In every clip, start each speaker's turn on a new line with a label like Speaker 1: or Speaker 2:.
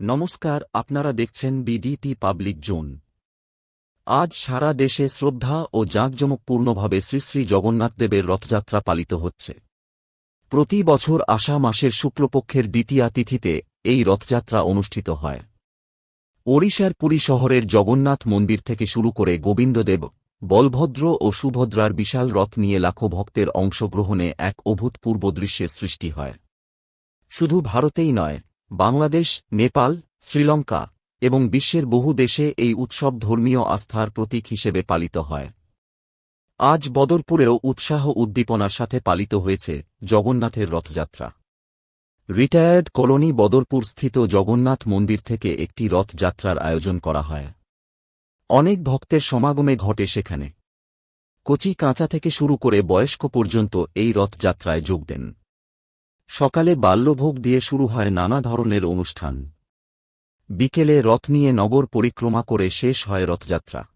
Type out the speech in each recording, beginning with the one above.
Speaker 1: নমস্কার, আপনারা দেখছেন বিডিটি পাবলিক জোন আজ সারা দেশে শ্রদ্ধা ও জাঁকজমকপূর্ণভাবে শ্রী শ্রী জগন্নাথদেবের রথযাত্রা পালিত হচ্ছে। প্রতি বছর আষা মাসের শুক্লপক্ষের দ্বিতীয়া তিথিতে এই রথযাত্রা অনুষ্ঠিত হয়। ওড়িশার পুরী শহরের জগন্নাথ মন্দির থেকে শুরু করে গোবিন্দদেব, বলভদ্র ও সুভদ্রার বিশাল রথ নিয়ে লাখো ভক্তের অংশগ্রহণে এক অভূতপূর্ব দৃশ্যের সৃষ্টি হয়। শুধু ভারতেই নয় বাংলাদেশ, নেপাল, শ্রীলঙ্কা এবং বিশ্বের বহু দেশে এই উৎসব ধর্মীয় আস্থার প্রতীক হিসেবে পালিত হয়। আজ বদরপুরেও উৎসাহ উদ্দীপনার সাথে পালিত হয়েছে জগন্নাথের রথযাত্রা। রিটায়ার্ড কলোনি বদরপুর স্থিত জগন্নাথ মন্দির থেকে একটি রথযাত্রার আয়োজন করা হয়। অনেক ভক্তের সমাগমে ঘটে সেখানে। কচি কাঁচা থেকে শুরু করে বয়স্ক পর্যন্ত এই রথযাত্রায় যোগ দেন। সকালে বাল্যভোগ দিয়ে শুরু হয় নানা ধরনের অনুষ্ঠান। বিকেলে রথ নিয়ে নগর পরিক্রমা করে শেষ হয় রথযাত্রা।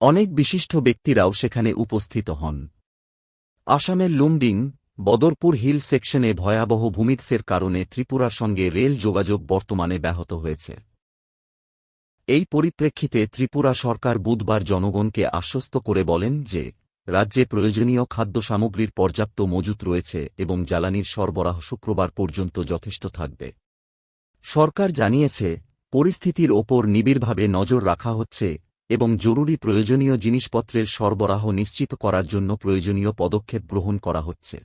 Speaker 1: অনেক বিশিষ্ট ব্যক্তিরাও সেখানে উপস্থিত হন। আসামের লুমডিং, বদরপুর হিল সেকশনে ভয়াবহ ভূমিৎসের কারণে ত্রিপুরার সঙ্গে রেল যোগাযোগ বর্তমানে ব্যাহত হয়েছে। এই পরিপ্রেক্ষিতে ত্রিপুরা সরকার বুধবার জনগণকে আশ্বস্ত করে বলেন যে রাজ্যে প্রয়োজনীয় খাদ্য সামগ্রীর পর্যাপ্ত মজুত রয়েছে এবং জ্বালানির সরবরাহ শুক্রবার পর্যন্ত যথেষ্ট থাকবে। সরকার জানিয়েছে, পরিস্থিতির ওপর নিবিড়ভাবে নজর রাখা হচ্ছে এবং জরুরি প্রয়োজনীয় জিনিসপত্রের সরবরাহ নিশ্চিত করার জন্য প্রয়োজনীয় পদক্ষেপ গ্রহণ করা হচ্ছে।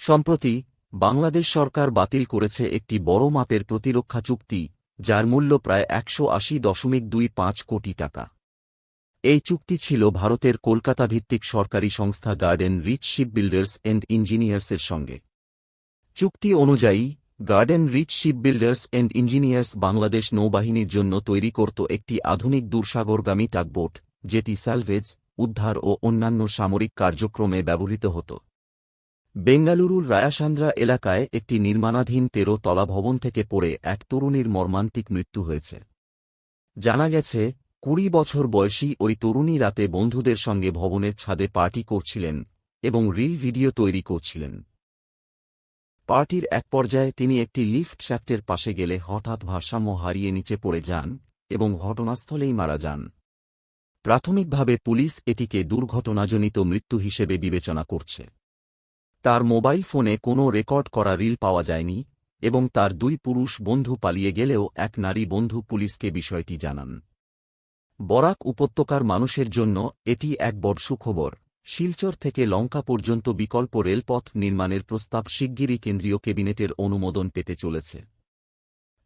Speaker 1: সম্প্রতি, বাংলাদেশ সরকার বাতিল করেছে একটি বড় মাপের প্রতিরক্ষা চুক্তি, যার মূল্য প্রায় একশো আশি দশমিক দুই পাঁচ কোটি টাকা। এই চুক্তি ছিল ভারতের কলকাতা ভিত্তিক সরকারি সংস্থা garden reach ship builders and ইঞ্জিনিয়ার্সের সঙ্গে। চুক্তি অনুযায়ী, Garden Reach Shipbuilders and Engineers Bangladesh নৌবাহিনীর জন্য তৈরি করত একটি আধুনিক দূরসাগরগামী টাকবোট যেটি স্যালভেজ, উদ্ধার ও অন্যান্য সামরিক কার্যক্রমে ব্যবহৃত হতো। বেঙ্গালুরুর রায়াসান্দ্রা এলাকায় একটি নির্মাণাধীন তেরো তলা ভবন থেকে পড়ে এক তরুণীর মর্মান্তিক মৃত্যু হয়েছে। জানা গেছে কুড়ি বছর বয়সী ওই তরুণী রাতে বন্ধুদের সঙ্গে ভবনের ছাদে পার্টি করছিলেন এবং রিল ভিডিও তৈরি করছিলেন। পার্টির এক পর্যায়ে তিনি একটি লিফট শ্যাফটের পাশে গেলে হঠাৎ ভারসাম্য হারিয়ে নিচে পড়ে যান এবং ঘটনাস্থলেই মারা যান। প্রাথমিকভাবে পুলিশ এটিকে দুর্ঘটনাজনিত মৃত্যু হিসেবে বিবেচনা করছে। তার মোবাইল ফোনে কোনো রেকর্ড করা রিল পাওয়া যায়নি এবং তার দুই পুরুষ বন্ধু পালিয়ে গেলেও এক নারী বন্ধু পুলিশকে বিষয়টি জানান। বরাক উপত্যকার মানুষের জন্য এটি এক বড় সুখবর। শিলচর থেকে লঙ্কা পর্যন্ত বিকল্প রেলপথ নির্মাণের প্রস্তাব শিগগিরই কেন্দ্রীয় ক্যাবিনেটের অনুমোদন পেতে চলেছে।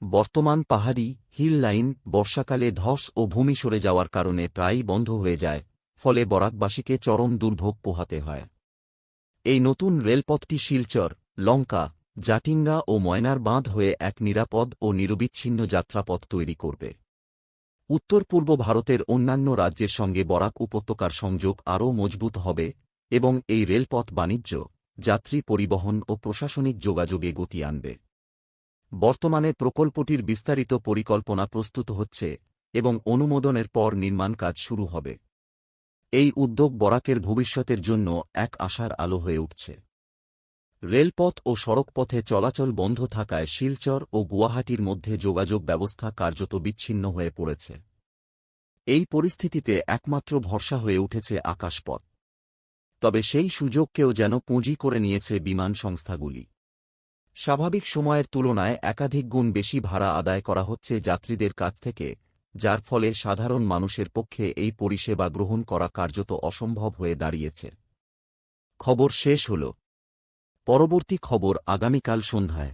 Speaker 1: বর্তমান পাহাড়ি, হিল লাইন বর্ষাকালে ধস ও ভূমি সরে যাওয়ার কারণে প্রায়ই বন্ধ হয়ে যায়, ফলে বরাকবাসীকে চরম দুর্ভোগ পোহাতে হয়। এই নতুন রেলপথটি শিলচর, লঙ্কা জাটিঙ্গা ও ময়নার বাঁধ হয়ে এক নিরাপদ ও নিরবিচ্ছিন্ন যাত্রাপথ তৈরি করবে। উত্তর পূর্ব ভারতের অন্যান্য রাজ্যের সঙ্গে বরাক উপত্যকার সংযোগ আরও মজবুত হবে এবং এই রেলপথ বাণিজ্য, যাত্রী পরিবহন ও প্রশাসনিক যোগাযোগে গতি আনবে। বর্তমানে প্রকল্পটির বিস্তারিত পরিকল্পনা প্রস্তুত হচ্ছে এবং অনুমোদনের পর নির্মাণ কাজ শুরু হবে। এই উদ্যোগ বরাকের ভবিষ্যতের জন্য এক আশার আলো হয়ে উঠছে। রেলপথ ও সড়কপথে চলাচল বন্ধ থাকায় শিলচর ও গুয়াহাটির মধ্যে যোগাযোগ ব্যবস্থা কার্যত বিচ্ছিন্ন হয়ে পড়েছে। এই পরিস্থিতিতে একমাত্র ভরসা হয়ে উঠেছে আকাশপথ। তবে সেই সুযোগকেও যেন পুঁজি করে নিয়েছে বিমান সংস্থাগুলি। স্বাভাবিক সময়ের তুলনায় একাধিক গুণ বেশি ভাড়া আদায় করা হচ্ছে যাত্রীদের কাছ থেকে, যার ফলে সাধারণ মানুষের পক্ষে এই পরিষেবা গ্রহণ করা কার্যত অসম্ভব হয়ে দাঁড়িয়েছে। খবর শেষ হল। পরবর্তী খবর আগামীকাল সন্ধ্যায়।